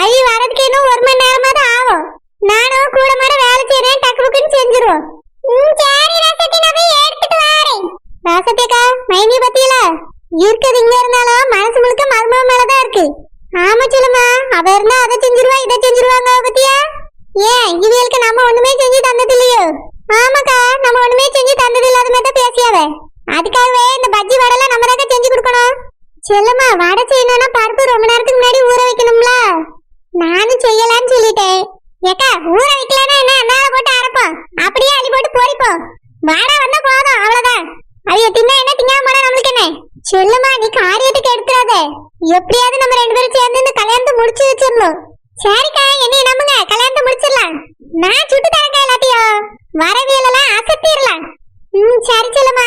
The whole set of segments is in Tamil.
செஞ்சிருங்க வரதுக்கு இன்னும் ஒரு மணி நேரமா தான் ஆகும். நானும் கூட மாட வேலை செய்யறேன் டக்கு புக்குன்னு செஞ்சிருவோம். சரி நான் போய் எடுத்துட்டு வரேன். மைனி பத்தியில? இங்க இருந்தாலும் மனசு முழுக்க மருமக மேலதான் இருக்கு. ஆமா சொல்லுமா அவ இருந்தா அதை செஞ்சிருவா இதை செஞ்சிருவாங்க பத்தியா? ஏன் நம்ம ஒண்ணுமே செஞ்சு தந்தது இல்லையோ? ஆமாக்கா நம்ம ஒண்ணுமே செஞ்சு தந்தது இல்லாத மாதிரி தான் அதுக்காகவே இந்த பஜ்ஜி வடைலாம் நம்ம தான் செஞ்சு கொடுக்கணும் செல்லம்மா வடை செய்யணும்னா பருப்பு ரொம்ப நேரத்துக்கு முன்னாடி ஊற வைக்கணும்ல? நானும் செய்யலாம்னு சொல்லிட்டேன். ஏக்கா ஊற வைக்கலன்னா என்ன? மேல போட்டு அரைப்போம். அப்படியே அள்ளி போட்டு பொரிப்போம். வடை வந்தா போதும் அவ்வளவுதான். அவைய தின்னா என்ன? திங்காம போனா நம்மளுக்கு என்ன? செல்லம்மா நீ காரியத்துக்கு எடுத்துறாத எப்படியாவது நம்ம ரெண்டு பேரும் சேர்ந்து இந்த கல்யாணத்தை முடிச்சு வச்சிடணும். சரிக்கா என்னைய நம்புங்க. கல்யாணத்தை முடிச்சிடலாம். நான் சுட்டு தரக்கா எல்லாத்தையும். வரவியலாம் அசத்திடலாம். ம் சரி செல்லம்மா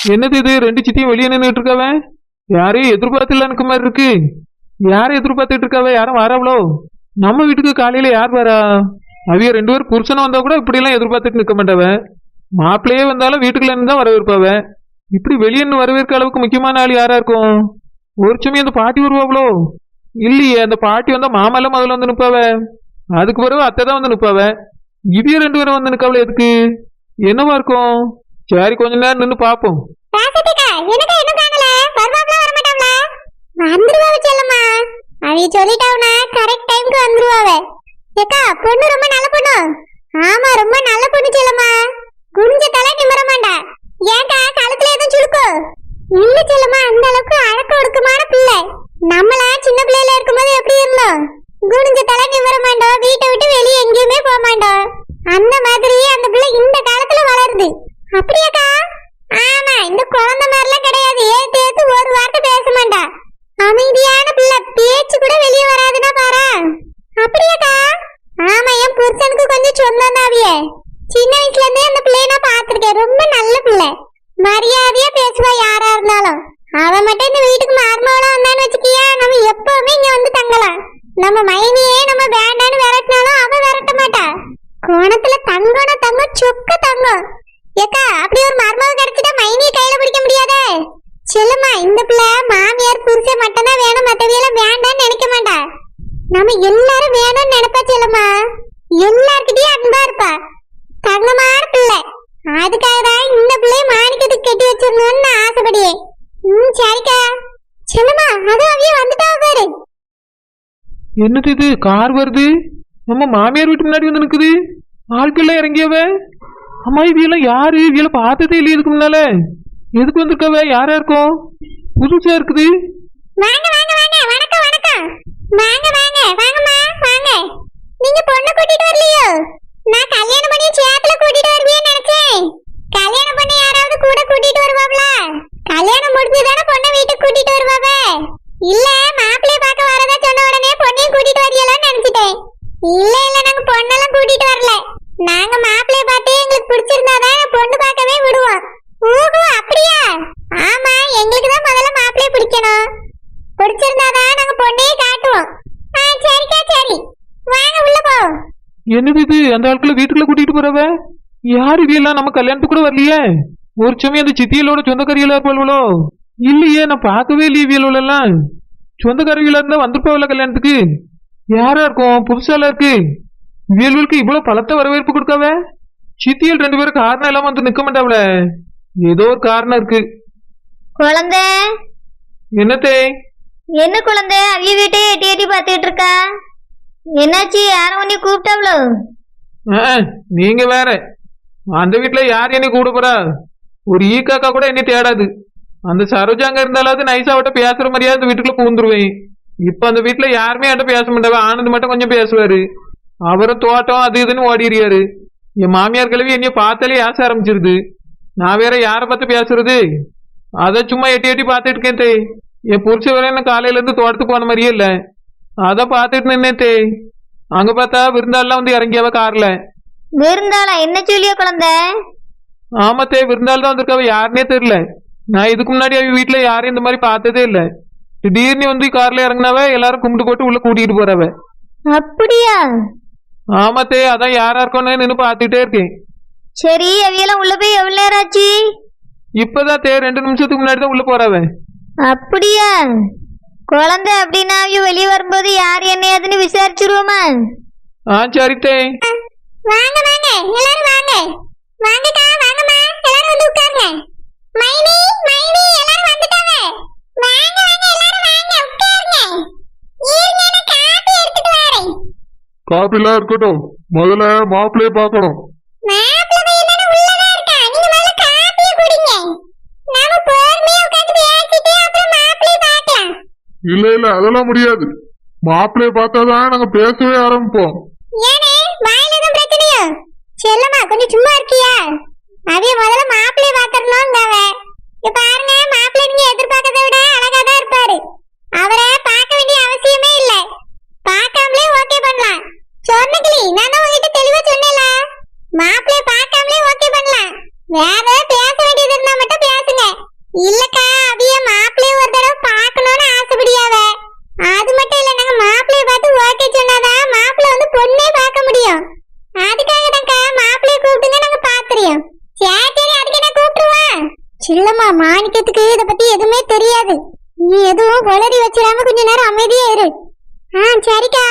என்னது இது? ரெண்டு சித்தியும் வெளியே நின்றுட்டு இருக்காவ யாரையும் எதிர்பார்த்துல இருக்க மாதிரி இருக்கு. யாரை எதிர்பார்த்துட்டு இருக்காவ? யாரும் வராவளோ? நம்ம வீட்டுக்கு காலையில யார் வரா? அவிய ரெண்டு பேரும் புருஷனும் வந்தா கூட இப்படி எல்லாம் எதிர்பார்த்துட்டு நிற்க மாட்டாவ. மாப்பிள்ளையே வந்தாலும் வீட்டுக்குள்ள இருந்து தான் வரவேற்பாவ. இப்படி வெளியே வரவேற்க அளவுக்கு முக்கியமான ஆள் யாரா இருக்கும்? ஒரு சமயம் அந்த பாட்டி வருவாவளோ? இல்லையே அந்த பாட்டி வந்தா மாமெல்லாம் முதல்ல வந்து நிற்பாவ அதுக்கு பிறகு அத்தை தான் வந்து நிற்பாவ இவிய ரெண்டு பேரும் வந்து நிற்காவல எதுக்கு? என்னவா இருக்கும்? சரி கொஞ்ச நேரம் நின்னு பாப்போம். வர மாட்டாங்களா வந்துருவாவ செல்லுமா அவைய சொல்லிட்டாவனா கரெக்ட் டைம்க்கு வந்துருவாவ. ஏக்கா பொண்ணு ரொம்ப நல்ல பொண்ணு. ஆமா ரொம்ப நல்ல பொண்ணு செல்லுமா குனிஞ்ச தலை நிமிர மாட்டா. ஏன்டா கழுத்துல எதுவும் சுழுக்கோ இல்ல செல்லுமா அந்த அளவுக்கு அழக்க ஒடுக்கமான பிள்ளை. நம்மளா சின்ன பிள்ளையில இருக்கும்போது எப்படி இருந்தோம்? குனிஞ்ச தலை நிமிர மாட்டோம். வீட்டை விட்டு வெளியே எங்கேயுமே போக மாட்டோம். அந்த மாதிரி அந்த பிள்ளை இந்த காலத்துல வளருது. அப்படியாக்கா? ஆமா இந்த குழந்தை மாதிரிலாம் கிடையாது. ஏத்து ஏத்து ஒரு வார்த்தை பேச மாட்டா. அமைதியான பிள்ளை. பேச்சு கூட வெளியே வராதுன்னா பாரு. அப்படியாக்கா? ஆமா என் புருஷனுக்கு கொஞ்சம் சொந்தம் தாவியே சின்ன வயசுல இருந்தே அந்த பிள்ளைய நான் பார்த்திருக்கேன். ரொம்ப நல்ல பிள்ளை. மரியாதையா பேசுவா யாரா இருந்தாலும். அவ மட்டும் இந்த வீட்டுக்கு மருமகளா வந்தான்னு வச்சுக்கியா நம்ம எப்பவுமே இங்க வந்து தங்கலாம். நம்ம மைனியே நம்ம வேண்டான்னு விரட்டினாலும் அவ விரட்ட மாட்டா. கோணத்துல தங்கம்னா தங்கம் சொக்க தங்கம். ஏக்கா அப்படி ஒரு மர்மம் கிடைச்சிட்டா மைனியை கையில பிடிக்க முடியாதே. செல்லுமா இந்த பிள்ளை மாமியார் புருஷன் மட்டும்தான் வேணும் மத்தவியெல்லாம் வேண்டாம்னு நினைக்க மாட்டா. நம்ம எல்லாரும் வேணும்னு நினைப்பா செல்லுமா எல்லார்கிட்டயும் அன்பா இருப்பா. தங்கமான பிள்ளை. அதுக்காக தான் இந்த பிள்ளைய மாணிக்கத்துக்கு கட்டி வச்சிடணும்னு நான் ஆசைப்படியே ம் சரிக்கா. செல்லுமா அது அவையே வந்துட்டா பாரு. என்னது இது? கார் வருது? நம்ம மாமியார் வீட்டு முன்னாடி வந்து நிக்குது. ஆட்கள்லாம் இறங்கியவன் அம்மா இவியெல்லாம் யாரு? இவியெல்லாம் பார்த்ததே இல்லையே இதுக்கு முன்னால. எதுக்கு வந்திருக்கவ? யாரா இருக்கும் புதுசா இருக்குது. வாங்க வாங்க வாங்க. வணக்கம் வணக்கம். வாங்க வாங்க. வாங்கம்மா வாங்க. நீங்க பொண்ணு கூட்டிட்டு வரலையோ? நான் கல்யாணம் பண்ணி சேத்துல கூட்டிட்டு வருவீன்னு நினைச்சேன் கல்யாணம் பண்ணி யாராவது கூட கூட்டிட்டு வருவாங்களா கல்யாணம் முடிஞ்சு தானே பொண்ணை வீட்டுக்கு கூட்டிட்டு வருவாங்க இல்ல மாப்பிள்ளைய பார்க்க வரதா சொன்ன உடனே பொண்ணையும் கூட்டிட்டு வரீங்களான்னு நினைச்சிட்டேன் இல்ல இல்ல நாங்க பொண்ணெல்லாம் கூட்டிட்டு வரல நாங்க மாப்பிள்ளைய பார்த்து எங்களுக்கு பிடிச்சிருந்தாதான் பொண்ணு பார்க்கவே விடுவோம் ஓஹோ அப்படியா ஆமா எங்களுக்கு தான் முதல்ல மாப்பிள்ளைய பிடிக்கணும் பிடிச்சிருந்தாதான் நாங்க பொண்ணையே காட்டுவோம் ஆ சரிக்கா சரி வாங்க உள்ள போ என்னது இது? அந்த ஆட்களை வீட்டுக்குள்ள கூட்டிட்டு போறவ? யாரு இவியெல்லாம் நம்ம கல்யாணத்துக்கு கூட வரலையே. ஒரு சமயம் அந்த சித்தியலோட சொந்தக்காரியலா இருப்பாள்வளோ இல்லையே நான் பார்க்கவே இல்லையே இவியலோட எல்லாம் சொந்தக்காரவியலா இருந்தா வந்திருப்பாவில கல்யாணத்துக்கு? யாரா இருக்கும்? புதுசால இருக்கு? இவியல்களுக்கு இவ்வளவு பலத்த வரவேற்பு கொடுக்காவ? சித்தியல் ரெண்டு பேரும் காரணம் இல்லாம வந்து நிக்க மாட்டாவல ஏதோ ஒரு காரணம் இருக்கு. குழந்தை? என்னத்தே? என்ன குழந்தை? அவிய வீட்டை எட்டி எட்டி பார்த்துட்டு இருக்கா? என்னாச்சு? யாரும் உன்னை கூப்பிட்டாவளோ ஆ, நீங்க வேற. அந்த வீட்டுல யார் என்னை கூட ஒரு ஈ காக்கா கூட என்ன தேடாது. அந்த சரோஜா அங்க இருந்தாலாவது நைசா அவட்ட பேசுற மாதிரியா அந்த வீட்டுக்குள்ள பூந்துருவேன். இப்ப அந்த வீட்டுல யாருமே என்கிட்ட பேச மாட்டாவே ஆனந்த் மட்டும் கொஞ்சம் பேசுவாரு. அவரும் தோட்டம் அது இதுன்னு ஓடிடுறாரு. என் மாமியார் கிழவி என்னைய பார்த்தாலே ஏச ஆரம்பிச்சிருது. நான் வேற யாரை பார்த்து பேசுறது? அதை சும்மா எட்டி எட்டி பார்த்துட்டு இருக்கேன் தே. என் புருஷ வேற என்ன காலையில இருந்து தோட்டத்துக்கு போன மாதிரியே இல்லை. அதை பார்த்துட்டு நின்னேன் தே அங்க பார்த்தா விருந்தாள்லாம் வந்து இறங்கியாவ கார்ல. விருந்தாளா? என்ன சொல்லிய குழந்தை? ஆமாத்தே விருந்தாள் தான் வந்திருக்காவ. யாருன்னே தெரியல. நான் இதுக்கு முன்னாடி அவ வீட்டுல யாரையும் இந்த மாதிரி பார்த்ததே இல்ல. திடீர்னு வந்து கார்ல இறங்குனாவ எல்லாரும் கும்பிட்டு போட்டு உள்ள கூட்டிட்டு போறவ. அப்படியா? ஆமாத்தே அதான் யாரா இருக்கோன்னு நின்று பார்த்துட்டே இருக்கேன். சரி அவியெல்லாம் உள்ள போய் எவ்வளவு நேரம் ஆச்சு? இப்பதான் தே ரெண்டு நிமிஷத்துக்கு முன்னாடி தான் உள்ள போறவ. அப்படியா? குழந்தை அப்படின்னா அவிய வெளியே வரும்போது யார் என்ன ஏதுன்னு விசாரிச்சிருவோமா? ஆ சரி தே வாங்க வாங்க. எல்லாரும் வாங்க. வாங்கக்கா வாங்கம்மா. எல்லாரும் வந்து உட்காருங்க. மைனி மைனி எல்லாரும் வந்துட்டாங்க. வாங்க வாங்க. எல்லாரும் வாங்க. உட்காருங்க. இருங்க நான் காப்பி எடுத்துட்டு வரேன். காப்பிலாம் இருக்கட்டும். முதல்ல மாப்பிள்ளைய பார்க்கணும் மாப்பிள்ளை எல்லாரும் உள்ளதா இருக்கா நீங்க முதல்ல காப்பியை குடிங்க நாம பொறுமையா உட்கார்ந்து பேசிட்டு அப்புறம் மாப்பிள்ளைய பார்க்கலாம் இல்ல இல்ல அதெல்லாம் முடியாது. மாப்பிள்ளைய பார்த்தாதான் நாங்க பேசவே ஆரம்பிப்போம். ஏனே வாயில எதுவும் பிரச்சனையோ? செல்லம்மா கொஞ்சம் சும்மா இருக்கியா? அதே முதல்ல மாப்பிள்ளைய பாத்துறணுங்காவ இப்ப பாருங்க மாப்பிள்ளை நீங்க எதிர்பார்க்கறதை விட அழகா தான் இருப்பாரு அவரை பார்க்க வேண்டிய அவசியமே இல்ல பார்க்காமலே ஓகே பண்ணலாம் சொன்னகிளி நான் தான் உங்ககிட்ட தெளிவா சொன்னேல மாப்பிள்ளைய பார்க்காமலே ஓகே பண்ணலாம் வேற பேச வேண்டியது இருந்தா மட்டும் பேசுங்க இல்லக்கா அவிய மாப்பிள்ளைய ஒரு தடவை பார்க்கணும்னு ஆசைப்படியாவ அது மட்டும் இல்ல நாங்க மாப்பிள்ளைய பார்த்து ஓகே சொன்னாதான் மாப்பிள்ளை வந்து பொண்ணே பார்க்க முடியும் அதுக்காக தான்க்கா மாப்பிள்ளைய கூப்பிட்டுங்க நாங்க பாக்குறோம் சரி சரி அதுக்கு என்ன கூப்பிட்டுருவா சில்லம்மா மாணிக்கத்துக்கு இத பத்தி எதுவுமே தெரியாது நீ எதுவும் உளறி வச்சிடாம கொஞ்ச நேரம் அமைதியா இரு ஆ சரிக்கா.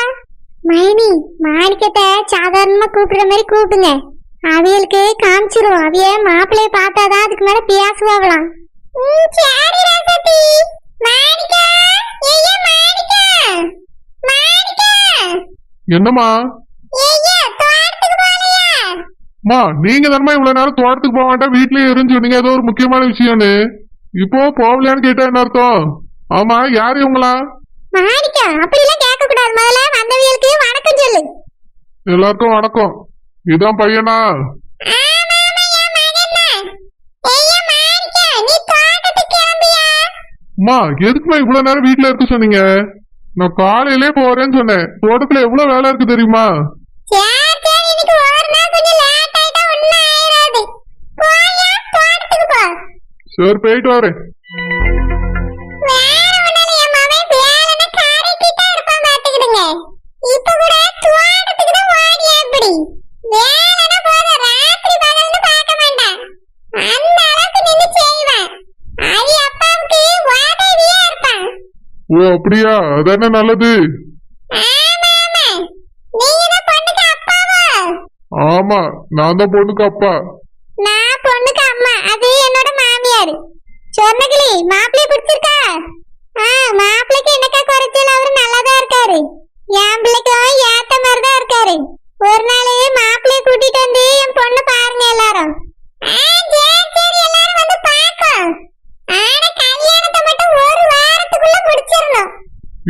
மைனி மாணிக்கத்தை சாதாரணமா கூப்பிடுற மாதிரி கூப்பிடுங்க. அவியலுக்கு காமிச்சிரும் அவிய மாப்பிள்ளைய பார்த்தாதான் அதுக்கு மேல பேசுவாங்களாம் சரி ராசத்தி மாணிக்கா ஐயா மாணிக்கா. மாணிக்கா. என்னம்மா? அம்மா நீங்க தானமா இவ்வளவு நேரம் தோட்டத்துக்கு போக வேண்டாம் வீட்லயே இருந்து சொன்னீங்க. ஏதோ ஒரு முக்கியமான விஷயம்னு. இப்போ போகலையான்னு கேட்டா என்ன அர்த்தம்? ஆமா யாரு இவங்களா? மாணிக்கா கேட்க கூடாது முதல்ல வந்தவியலுக்கு வணக்கம் சொல்லு. எல்லாருக்கும் வணக்கம். இதான் பையனா? அம்மா எதுக்குமா இவ்வளவு நேரம் வீட்ல இருக்க சொன்னீங்க? நான் காலையிலே போறேன்னு சொன்னேன். தோட்டத்துல எவ்வளவு வேலை இருக்கு தெரியுமா? சரி போயிட்டு வரேன். ஓ அப்படியா? அதானே நல்லது. ஆமா நான் தான் பொண்ணுக்கு அப்பா. நான் பொண்ணுக்கு அம்மா. அது என்னோட மாமியார். சொன்னகிளி மாப்பிள்ளை பிடிச்சிருக்கா? ஆ மாப்பிள்ளைக்கு என்னக்கா குறைச்சல்? அவரு நல்லாதான் இருக்காரு. என் பிள்ளைக்கும் ஏத்த மாதிரி தான் இருக்காரு. ஒரு நாள் மாப்பிள்ளைய கூட்டிட்டு வந்து என் பொண்ணு பாருங்க எல்லாரும். ஆ, சரி, சரி, எல்லாரும் வந்து பார்ப்போம். ஆனா கல்யாணத்தை மட்டும் ஒரு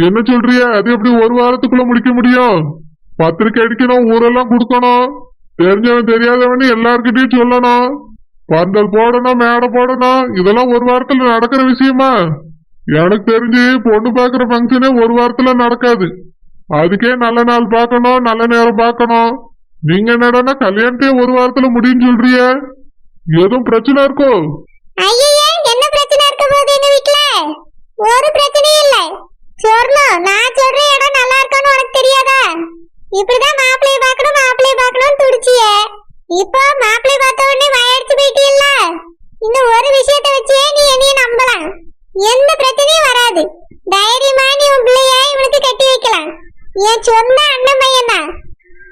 என்ன சொல்றிய? அது எப்படி ஒரு வாரத்துக்குள்ள முடிக்க முடியும்? பத்திரிக்கை அடிக்கணும் ஊரெல்லாம் கொடுக்கணும். தெரிஞ்சவன் தெரியாதவன் எல்லார்கிட்டயும் சொல்லணும். பந்தல் போடணும் மேடை போடணும். இதெல்லாம் ஒரு வாரத்துல நடக்கிற விஷயமா? எனக்கு தெரிஞ்சு பொண்ணு பாக்குற ஃபங்க்ஷனே ஒரு வாரத்துல நடக்காது. அதுக்கே நல்ல நாள் பார்க்கணும் நல்ல நேரம் பார்க்கணும். நீங்க என்னடா கல்யாணத்தையே ஒரு வாரத்துல முடியும்னு சொல்றிய? எதுவும் பிரச்சனை இருக்கோ ஐயே என்ன பிரச்சனை இருக்க போகுது எங்க வீட்ல ஒரு பிரச்சனையும் இல்ல. சொர்ணம் நான் சொல்ற இடம் நல்லா இருக்கான்னு உனக்கு தெரியாதா? இப்படிதான் மாப்பிள்ளைய பார்க்கணும் மாப்பிள்ளைய பார்க்கணும்னு துடிச்சியே. இப்போ மாப்பிள்ளை பார்த்த உடனே வயடிச்சு போயிட்டீல்ல? இந்த ஒரு விஷயத்த வச்சே நீ என்னைய நம்பலாம் எந்த பிரச்சனையும் வராது. தைரியமா நீ உன் பிள்ளைய இவனுக்கு கட்டி வைக்கலாம். என் சொந்த அண்ணன் பையன் தான்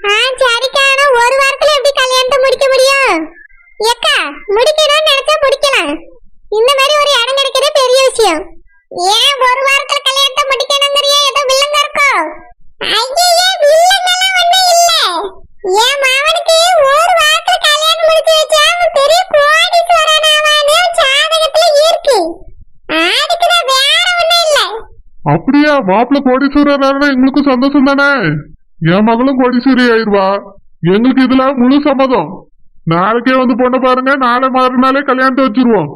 ஆ சரிக்கா ஆனா ஒரு வாரத்துல எப்படி கல்யாணத்தை முடிக்க முடியும் ஏக்கா முடிக்கணும்னு நினைச்சா முடிக்கலாம் இந்த மாதிரி ஒரு இடம் கிடைக்கிறதே பெரிய விஷயம் ஏன் ஒரு வாரத்துல கல்யாணத்தை முடிக்கணுங்கிறிய ஏதோ வில்லங்க இருக்கோ ஐயே வில்லங்கெல்லாம் ஒண்ணும் இல்ல என் மாவனுக்கு அதுக்குதான் வேற ஒண்ணும் இல்ல ஐயா மாப்பிள்ள கோடீஸ்வரர் எங்களுக்கும் சந்தோஷம் தானே என் மகளும் கோடீஸ்வரி ஆயிருவா. எங்களுக்கு இதுல முழு சம்மதம். நாளைக்கே வந்து பொண்ணை பாருங்க நாளை மறுநாளே கல்யாணத்தை வச்சிருவோம்.